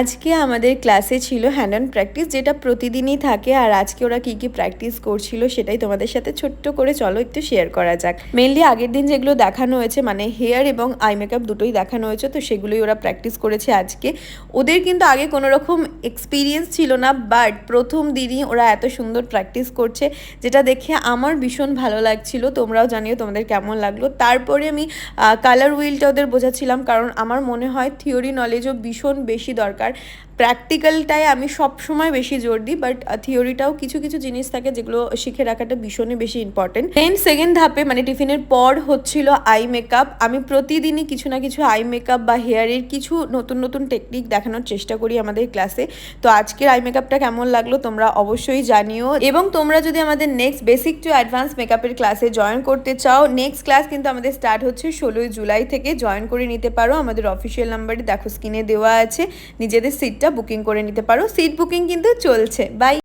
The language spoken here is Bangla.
আজকে আমাদের ক্লাসে ছিল হ্যান্ড অ্যান্ড প্র্যাকটিস যেটা প্রতিদিনই থাকে আর আজকে ওরা কি কি প্র্যাকটিস করছিল সেটাই তোমাদের সাথে ছোট্ট করে চলো একটু শেয়ার করা যাক। মেনলি আগের দিন যেগুলো দেখানো হয়েছে মানে হেয়ার এবং আই মেকআপ দুটোই দেখানো হয়েছে, তো সেগুলোই ওরা প্র্যাকটিস করেছে আজকে। ওদের কিন্তু আগে কোনো রকম এক্সপিরিয়েন্স ছিল না বাট প্রথম দিনই ওরা এত সুন্দর প্র্যাকটিস করছে, যেটা দেখে আমার ভীষণ ভালো লাগছিল। তোমরাও জানিও তোমাদের কেমন লাগল। তারপরে আমি কালার উইলটা ওদের বোঝাচ্ছিলাম, কারণ আমার মনে হয় থিওরি নলেজও ভীষণ বেশি দরকার। প্র্যাকটিক্যালটায় আমি সব সময় বেশি জোর দিই বাট থিওরিটাও কিছু কিছু জিনিস থাকে যেগুলো শিখে রাখাটা ভীষণই বেশি ইম্পর্টেন্ট দেন সেকেন্ড ধাপে মানে টিফিনের পর হচ্ছিল আই মেকআপ আমি প্রতিদিনই কিছু না কিছু আই মেকআপ বা হেয়ারের কিছু নতুন নতুন টেকনিক দেখানোর চেষ্টা করি আমাদের ক্লাসে তো আজকের আই মেকআপটা কেমন লাগল তোমরা অবশ্যই জানিও। এবং তোমরা যদি আমাদের নেক্সট বেসিক টু অ্যাডভান্স মেকআপের ক্লাসে জয়েন করতে চাও নেক্সট ক্লাস কিন্তু আমাদের স্টার্ট হচ্ছে ষোলোই জুলাই থেকে। জয়েন করে নিতে পারো, আমাদের অফিসিয়াল নাম্বারে দেখো স্ক্রিনে দেওয়া আছে। নিজেদের সিটটা বুকিং করে নিতে পারো। সিট বুকিং কিন্তু চলছে। বাই